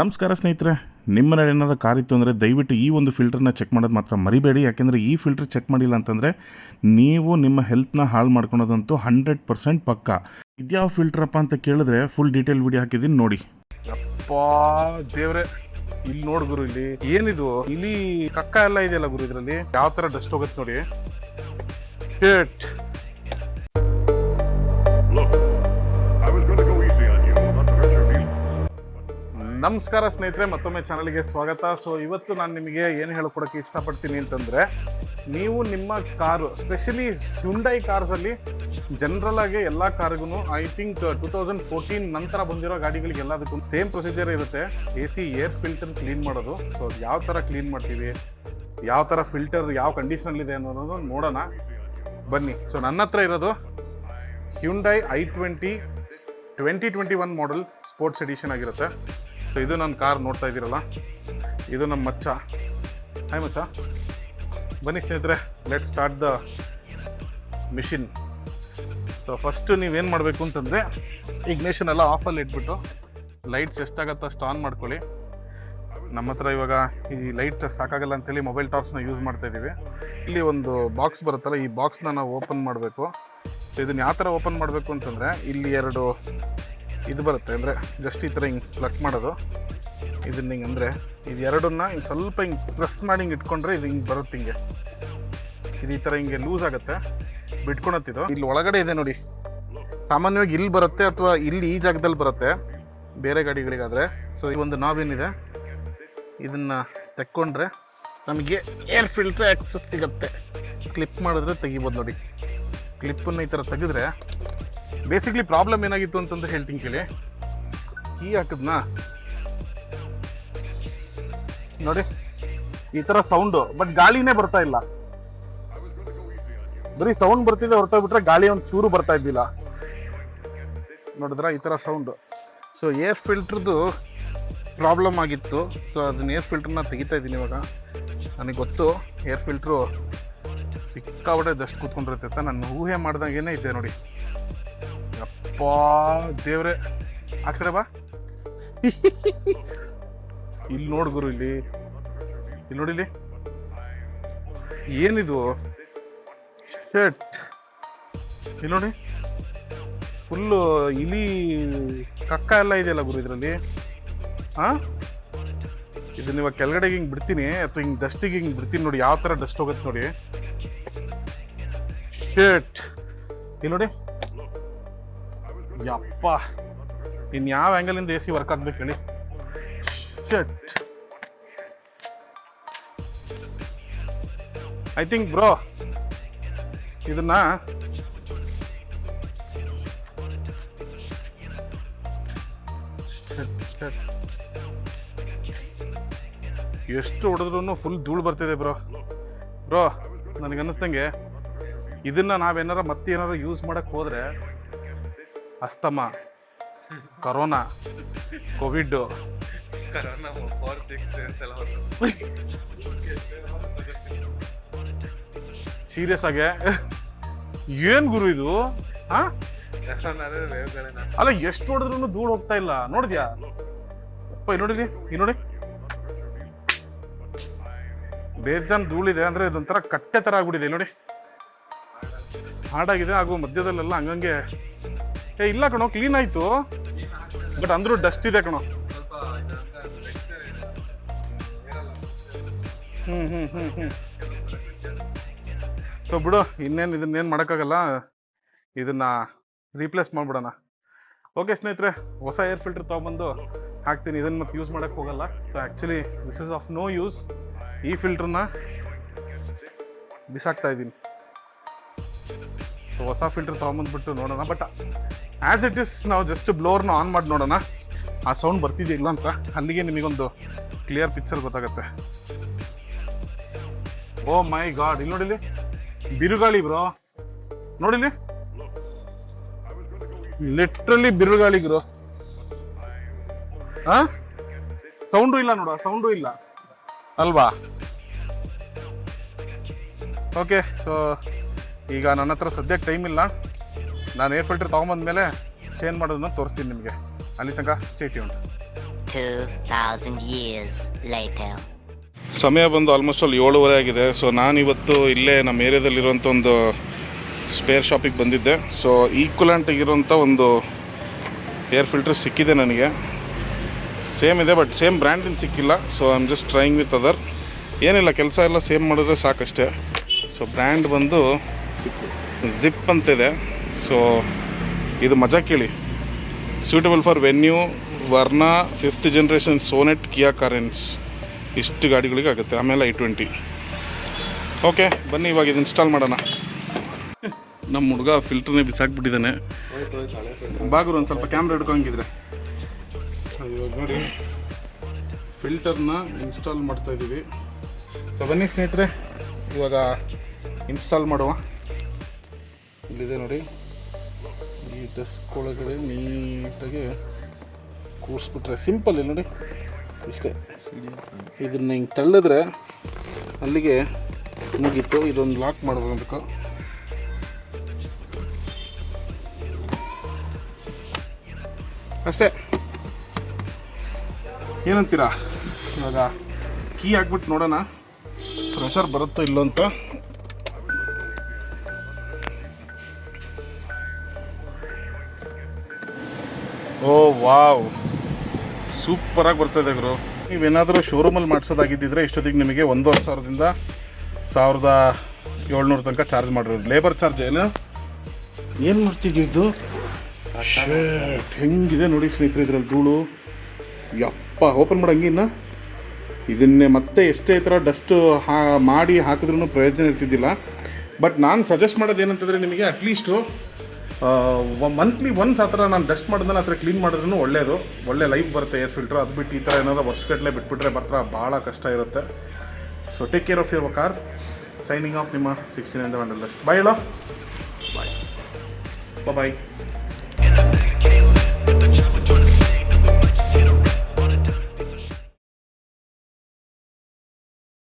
ನಮಸ್ಕಾರ ಸ್ನೇಹಿತರೆ, ನಿಮ್ಮ ಏನಾದರೂ ಕಾರಿತ್ತು ಅಂದರೆ ದಯವಿಟ್ಟು ಈ ಒಂದು ಫಿಲ್ಟರ್ನ ಚೆಕ್ ಮಾಡೋದು ಮಾತ್ರ ಮರಿಬೇಡಿ. ಯಾಕೆಂದರೆ ಈ ಫಿಲ್ಟರ್ ಚೆಕ್ ಮಾಡಿಲ್ಲ ಅಂತಂದರೆ ನೀವು ನಿಮ್ಮ ಹೆಲ್ತ್ನ ಹಾಳು ಮಾಡ್ಕೊಳೋದಂತೂ ಹಂಡ್ರೆಡ್ ಪರ್ಸೆಂಟ್ ಪಕ್ಕ. ಇದ್ಯಾವ ಫಿಲ್ಟ್ರಪ್ಪ ಅಂತ ಕೇಳಿದ್ರೆ ಫುಲ್ ಡೀಟೇಲ್ ವಿಡಿಯೋ ಹಾಕಿದ್ದೀನಿ ನೋಡಿ. ಅಪ್ಪಾ ದೇವ್ರೆ, ಇಲ್ಲಿ ನೋಡು ಗುರು ಇಲ್ಲಿ. ಏನಿದು? ಇಲ್ಲಿ ಕಕ್ಕ ಎಲ್ಲ ಇದೆಯಲ್ಲ ಗುರು ಇದರಲ್ಲಿ? ಯಾವ ಥರ ಡಸ್ಟ್ ಹೋಗುತ್ತೆ ನೋಡಿ. ನಮಸ್ಕಾರ ಸ್ನೇಹಿತರೆ, ಮತ್ತೊಮ್ಮೆ ಚಾನಲ್ಗೆ ಸ್ವಾಗತ. ಸೊ ಇವತ್ತು ನಾನು ನಿಮಗೆ ಏನು ಹೇಳ್ಕೊಡೋಕ್ಕೆ ಇಷ್ಟಪಡ್ತೀನಿ ಅಂತಂದರೆ, ನೀವು ನಿಮ್ಮ ಕಾರು ಸ್ಪೆಷಲಿ ಹ್ಯುಂಡೈ ಕಾರ್ಸಲ್ಲಿ ಜನರಲ್ ಆಗಿ ಎಲ್ಲ ಕಾರ್ಗೂ I think two thousand fourteen ನಂತರ ಬಂದಿರೋ ಗಾಡಿಗಳಿಗೆ ಎಲ್ಲದಕ್ಕೂ ಸೇಮ್ ಪ್ರೊಸೀಜರ್ ಇರುತ್ತೆ. A C air filter clean ಮಾಡೋದು. ಸೊ ಯಾವ ಥರ ಕ್ಲೀನ್ ಮಾಡ್ತೀವಿ, ಯಾವ ಥರ ಫಿಲ್ಟರ್ ಯಾವ ಕಂಡೀಷನಲ್ಲಿದೆ ಅನ್ನೋದನ್ನು ಅನ್ನೋದು ನೋಡೋಣ. ಬನ್ನಿ. ಸೊ ನನ್ನ ಹತ್ರ ಇರೋದು Hyundai i twenty twenty twenty one model sports edition ಆಗಿರುತ್ತೆ. ಸೊ ಇದು ನನ್ನ ಕಾರ್ ನೋಡ್ತಾ ಇದ್ದೀರಲ್ಲ? ಇದು ನಮ್ಮ ಮಚ್ಚ. ಹಾಯ್ ಮಚ್ಚ. ಬನ್ನಿ ಸ್ನೇಹಿತರೆ let start the machine so first ನೀವೇನು ಮಾಡಬೇಕು ಅಂತಂದರೆ ಇಗ್ನೇಷನ್ ಎಲ್ಲ ಆಫಲ್ಲಿ ಇಟ್ಬಿಟ್ಟು ಲೈಟ್ಸ್ ಎಷ್ಟಾಗತ್ತೋ ಅಷ್ಟು ಆನ್ ಮಾಡ್ಕೊಳ್ಳಿ. ನಮ್ಮ ಹತ್ರ ಇವಾಗ ಈ ಲೈಟ್ ಸಾಕಾಗಲ್ಲ ಅಂತೇಳಿ ಮೊಬೈಲ್ ಟಾರ್ಚ್ನ ಯೂಸ್ ಮಾಡ್ತಾ ಇದ್ದೀವಿ. ಇಲ್ಲಿ ಒಂದು ಬಾಕ್ಸ್ ಬರುತ್ತಲ್ಲ, ಈ ಬಾಕ್ಸ್ನ ನಾವು ಓಪನ್ ಮಾಡಬೇಕು. ಸೊ ಇದನ್ನು ಯಾವ ಥರ ಓಪನ್ ಮಾಡಬೇಕು ಅಂತಂದರೆ, ಇಲ್ಲಿ ಎರಡು ಇದು ಬರುತ್ತೆ. ಅಂದರೆ ಜಸ್ಟ್ ಈ ಥರ ಹಿಂಗೆ ಪ್ಲಕ್ ಮಾಡೋದು. ಇದನ್ನ ಹಿಂಗೆ ಅಂದರೆ ಇದು ಎರಡನ್ನ ಹಿಂಗೆ ಸ್ವಲ್ಪ ಹಿಂಗೆ ಪ್ರೆಸ್ ಮಾಡಿ ಹಿಂಗೆ ಇಟ್ಕೊಂಡ್ರೆ ಇದು ಹಿಂಗೆ ಬರುತ್ತೆ ಹಿಂಗೆ. ಇದು ಈ ಥರ ಹಿಂಗೆ ಲೂಸ್ ಆಗುತ್ತೆ. ಬಿಟ್ಕೊಳತ್ತಿದ್ದು ಇಲ್ಲಿ ಒಳಗಡೆ ಇದೆ ನೋಡಿ. ಸಾಮಾನ್ಯವಾಗಿ ಇಲ್ಲಿ ಬರುತ್ತೆ ಅಥವಾ ಇಲ್ಲಿ ಈ ಜಾಗದಲ್ಲಿ ಬರುತ್ತೆ. ಬೇರೆ ಗಾಡಿಗಳಿಗಾದರೆ. ಸೊ ಈ ಒಂದು ನಾವೇನಿದೆ. ಇದನ್ನು ತೆಕ್ಕೊಂಡ್ರೆ ನಮಗೆ ಏರ್ ಫಿಲ್ಟ್ರ್ ಆ್ಯಕ್ಸಸ್ ಸಿಗುತ್ತೆ. ಕ್ಲಿಪ್ ಮಾಡಿದ್ರೆ ತೆಗಿಬೋದು ನೋಡಿ. ಕ್ಲಿಪ್ಪನ್ನು ಈ ಥರ ತೆಗೆದ್ರೆ ಬೇಸಿಕ್ಲಿ ಪ್ರಾಬ್ಲಮ್ ಏನಾಗಿತ್ತು ಅಂತಂದು ಹೇಳ್ತೀನಿ ಕೇಳಿ. ಕೀ ಹಾಕಿದ್ನಾ? ನೋಡಿ, ಈ ಥರ ಸೌಂಡು ಬಟ್ ಗಾಳಿನೇ ಬರ್ತಾ ಇಲ್ಲ. ಬರೀ ಸೌಂಡ್ ಬರ್ತಿದೆ ಹೊರಟೋಗ್ಬಿಟ್ರೆ ಗಾಳಿ ಒಂದು ಚೂರು ಬರ್ತಾ ಇದ್ದಿಲ್ಲ. ನೋಡಿದ್ರ? ಈ ಥರ ಸೌಂಡು ಸೊ ಏರ್ ಫಿಲ್ಟ್ರದ್ದು ಪ್ರಾಬ್ಲಮ್ ಆಗಿತ್ತು. ಸೊ ಅದನ್ನ ಏರ್ ಫಿಲ್ಟ್ರನ್ನ ತೆಗಿತಾ ಇದ್ದೀನಿ ಇವಾಗ. ನನಗೆ ಗೊತ್ತು ಏರ್ ಫಿಲ್ಟ್ರು ಸಿಕ್ಕಾಬಿಟ್ಟೆ ದಷ್ಟು ಕೂತ್ಕೊಂಡಿರುತ್ತೆ ನಾನು ಊಹೆ ಮಾಡ್ದಂಗೆ ಇದೆ ನೋಡಿ. ಅಪ್ಪ ದೇವ್ರೆ. ಆ ಕಡೆ ಬಾ. ಇಲ್ಲಿ ನೋಡ್ ಗುರು ಇಲ್ಲಿ. ಇಲ್ಲಿ ನೋಡಿ ಇಲ್ಲಿ. ಏನಿದು? ಇಲ್ಲಿ ನೋಡಿ. ಫುಲ್ಲು ಇಲಿ ಕಕ್ಕ ಎಲ್ಲ ಇದೆಯಲ್ಲ ಗುರು ಇದರಲ್ಲಿ? ಹಾಂ ಇದನ್ನ ಇವಾಗ ಕೆಳಗಡೆಗೆ ಹಿಂಗೆ ಬಿಡ್ತೀನಿ ಅಥವಾ ಹಿಂಗೆ ಡಸ್ಟಿಗೆ ಹಿಂಗೆ ಬಿಡ್ತೀನಿ ನೋಡಿ ಯಾವ ಥರ ಡಸ್ಟ್ ಹೋಗುತ್ತೆ ನೋಡಿ. ಶರ್ಟ್ ಇಲ್ಲಿ ನೋಡಿ. ಯಪ್ಪ. ಇನ್ ಯಾವ ಆ್ಯಂಗಲಿಂದ ಎ ಸಿ ವರ್ಕ್ ಆಗ್ಬೇಕು ಹೇಳಿ? ಐ ಥಿಂಕ್ ಬ್ರೋ ಇದನ್ನ. ಎಷ್ಟು ಹೊಡೆದ್ರು ಫುಲ್ ಧೂಳು ಬರ್ತಿದೆ ಬ್ರೋ ಬ್ರೋ ನನಗನ್ನಿಸ್ದಂಗೆ ಇದನ್ನು ನಾವೇನಾರ ಮತ್ತೆ ಯೂಸ್ ಮಾಡಕ್ ಹೋದ್ರೆ ಅಸ್ತಮ ಕರೋನಾ ಕೋವಿಡ್ ಸೀರಿಯಸ್ ಆಗಿ? ಏನ್ ಗುರು ಇದು? ಹಾ ಅಲ್ಲ ಎಷ್ಟು ನೋಡಿದ್ರು ಧೂಳು ಹೋಗ್ತಾ ಇಲ್ಲ. ನೋಡಿದ್ಯಾ? ಅಪ್ಪ ನೋಡಿಲಿ ಇಲ್ಲಿ ನೋಡಿ. ಬೇಜಾನ್ ಧೂಳಿದೆ ಅಂದ್ರೆ ಇದೊಂಥರ ಕಟ್ಟೆ ತರ ಆಗ್ಬಿಟ್ಟಿದೆ. ನೋಡಿ. ಹಾಡಾಗಿದೆ ಹಾಗೂ ಮಧ್ಯದಲ್ಲೆಲ್ಲ ಹಂಗಂಗೆ ಏ, ಇಲ್ಲ ಕಣೋ ಕ್ಲೀನ್ ಆಯ್ತು. ಬಟ್ ಅಂದ್ರೂ ಡಸ್ಟ್ ಇದೆ ಕಣೋ. ಹ್ಮ್ ಹ್ಮ್ ಹ್ಮ್ ಹ್ಮ್. ಸೊ ಬಿಡು, ಇನ್ನೇನು ಇದನ್ನೇನು ಮಾಡೋಕ್ಕಾಗಲ್ಲ. ಇದನ್ನ ರೀಪ್ಲೇಸ್ ಮಾಡ್ಬಿಡೋಣ. ಓಕೆ ಸ್ನೇಹಿತರೆ, ಹೊಸ ಏರ್ ಫಿಲ್ಟರ್ ತೊಗೊಂಬಂದು ಹಾಕ್ತೀನಿ. ಇದನ್ನು ಮತ್ತೆ ಯೂಸ್ ಮಾಡೋಕ್ಕೆ ಹೋಗಲ್ಲ. So actually this is of no use ಈ ಫಿಲ್ಟ್ರನ್ನ ಬಿಸಾಕ್ತಾ ಇದ್ದೀನಿ. ಸೊ ಹೊಸ ಫಿಲ್ಟರ್ ತೊಗೊಂಬಂದ್ಬಿಟ್ಟು ನೋಡೋಣ. ಬಟ್ ಆ್ಯಸ್ ಇಟ್ ಇಸ್ ನಾವು ಜಸ್ಟ್ ಬ್ಲೋರ್ನ ಆನ್ ಮಾಡಿ ನೋಡೋಣ. ಆ ಸೌಂಡ್ ಬರ್ತಿದೆಯಾ ಇಲ್ಲ ಅಂತ? ಅಲ್ಲಿಗೆ ನಿಮಗೊಂದು ಕ್ಲಿಯರ್ ಪಿಕ್ಚರ್ ಗೊತ್ತಾಗುತ್ತೆ. ಓ ಮೈ ಗಾಡ್ ಇಲ್ಲಿ ನೋಡಿಲಿ ಬಿರುಗಾಳಿ ಬ್ರೋ ನೋಡಿಲಿ ಲಿಟ್ರಲಿ ಬಿರುಗಾಳಿ ಬ್ರೋ ಹಾ ಸೌಂಡು ಇಲ್ಲ ನೋಡ ಸೌಂಡು ಇಲ್ಲ. ಅಲ್ವಾ? ಓಕೆ ಸೊ ಈಗ ನನ್ನ ಹತ್ರ ಸದ್ಯಕ್ಕೆ ಟೈಮ್ ಇಲ್ಲ. ನಾನು ಏರ್ ಫಿಲ್ಟರ್ ತೊಗೊಂಬಂದ್ಮೇಲೆ ಚೇಂಜ್ ಮಾಡೋದನ್ನ ತೋರಿಸ್ತೀನಿ ನಿಮಗೆ. ಅಲ್ಲಿ ತನಕ ಸ್ಟೇಟ್ ಉಂಟು 2,000 years later. ಸಮಯ ಬಂದು ಆಲ್ಮೋಸ್ಟ್ ಅಲ್ಲಿ ಏಳುವರೆ ಆಗಿದೆ. ಸೊ ನಾನಿವತ್ತು ಇಲ್ಲೇ ನಮ್ಮ ಏರಿಯಾದಲ್ಲಿರುವಂಥ ಒಂದು ಸ್ಪೇರ್ ಶಾಪಿಗೆ ಬಂದಿದ್ದೆ. ಸೊ ಈಕ್ವಲೆಂಟ್ ಆಗಿರೋಂಥ ಒಂದು ಏರ್ ಫಿಲ್ಟರ್ ಸಿಕ್ಕಿದೆ ನನಗೆ. ಸೇಮ್ ಇದೆ ಬಟ್ ಸೇಮ್ ಬ್ರ್ಯಾಂಡಿಂದ ಸಿಕ್ಕಿಲ್ಲ. So I am just trying with other ಏನಿಲ್ಲ ಕೆಲಸ ಎಲ್ಲ ಸೇಮ್ ಮಾಡಿದ್ರೆ ಸಾಕಷ್ಟೇ. ಸೊ ಬ್ರ್ಯಾಂಡ್ ಬಂದು ಜಿಪ್ ಅಂತಿದೆ. ಸೊ ಇದು ಮಜಾ ಕೇಳಿ. Suitable for Venue Verna fifth generation Sonet Kia Carens ಇಷ್ಟು ಗಾಡಿಗಳಿಗೆ ಆಗುತ್ತೆ, ಆಮೇಲೆ ಐ ಟ್ವೆಂಟಿ. ಓಕೆ ಬನ್ನಿ, ಇವಾಗ ಇದು ಇನ್ಸ್ಟಾಲ್ ಮಾಡೋಣ. ನಮ್ಮ ಹುಡುಗ ಫಿಲ್ಟ್ರನ್ನೇ ಬಿಸಾಕ್ಬಿಟ್ಟಿದ್ದಾನೆ. ಬಾಗುರು ಒಂದು ಸ್ವಲ್ಪ ಕ್ಯಾಮ್ರಾ ಹಿಡ್ಕೊಂಗಿದ್ರೆ. ಇವಾಗ ನೋಡಿ. ಫಿಲ್ಟರ್ನ ಇನ್ಸ್ಟಾಲ್ ಮಾಡ್ತಾ ಇದ್ದೀವಿ ಸೊ ಬನ್ನಿ ಸ್ನೇಹಿತರೆ, ಇವಾಗ ಇನ್ಸ್ಟಾಲ್ ಮಾಡುವ. ಇಲ್ಲಿದೆ ನೋಡಿ. ಈ ಡೆಸ್ಕ್ ಒಳಗಡೆ ನೀಟಾಗಿ ಕೂರಿಸ್ಬಿಟ್ರೆ. ಸಿಂಪಲ್ ಇಲ್ಲ ನೋಡಿ. ಇಷ್ಟೇ. ಇದನ್ನ ಹಿಂಗೆ ತಳ್ಳಿದ್ರೆ ಅಲ್ಲಿಗೆ ಮುಗೀತು. ಇದೊಂದು ಲಾಕ್ ಮಾಡಬೇಕು ಅಷ್ಟೇ. ಏನಂತೀರಾ? ಇವಾಗ ಕೀ ಹಾಕ್ಬಿಟ್ಟು ನೋಡೋಣ. ಪ್ರೆಷರ್ ಬರುತ್ತೋ ಇಲ್ಲೋ ಅಂತ. ವಾವ್. ಸೂಪರಾಗಿ ಬರ್ತಾಯಿದೆ ಗುರು. ನೀವೇನಾದರೂ ಶೋರೂಮಲ್ಲಿ ಮಾಡಿಸೋದಾಗಿದ್ದಿದ್ರೆ ಇಷ್ಟೊತ್ತಿಗೆ ನಿಮಗೆ ಒಂದೂವರೆ ಸಾವಿರದಿಂದ ಸಾವಿರದ ಏಳ್ನೂರು ತನಕ ಚಾರ್ಜ್ ಮಾಡಿರೋದು. ಲೇಬರ್ ಚಾರ್ಜ್ ಏನು? ಏನು ಮಾಡ್ತಿದ್ವಿ ಇದು? ಶರ್ಟ್ ಹೆಂಗಿದೆ ನೋಡಿ ಸ್ನೇಹಿತರೆ ಇದ್ರಲ್ಲಿ ಧೂಳು. ಯಪ್ಪ ಓಪನ್ ಮಾಡಂಗಿನ್ನ ಇದನ್ನೇ ಮತ್ತೆ ಎಷ್ಟೇ ಥರ ಡಸ್ಟು ಹಾ ಮಾಡಿ ಹಾಕಿದ್ರೂ ಪ್ರಯೋಜನ ಇರ್ತಿದ್ದಿಲ್ಲ. ಬಟ್ ನಾನು ಸಜೆಸ್ಟ್ ಮಾಡೋದು ಏನಂತಂದರೆ ನಿಮಗೆ ಅಟ್ಲೀಸ್ಟು ಮಂತ್ಲಿ ಒನ್ಸ್ ಆ ಥರ ನಾನು ಡಸ್ಟ್ ಮಾಡಿದ್ರೆ ಆ ಥರ ಕ್ಲೀನ್ ಮಾಡಿದ್ರೂ ಒಳ್ಳೆಯದು ಒಳ್ಳೆ ಲೈಫ್ ಬರುತ್ತೆ ಏರ್ ಫಿಲ್ಟ್ರ್ ಅದು ಬಿಟ್ಟು ಈ ಥರ ಏನಾದರೂ ವರ್ಷಗಟ್ಟಲೆ ಬಿಟ್ಬಿಟ್ರೆ ಮಾತ್ರ ಭಾಳ ಕಷ್ಟ ಇರುತ್ತೆ. So take care of your car signing off ನಿಮ್ಮ ಸಿಕ್ಸ್ಟೀನ್ ಹಂಡ್ರೆಡ್ ಲಸ್ಟ್ ಬಾಯ್ ಹೇಳೋ ಬಾಯ್ ಬಾಯ್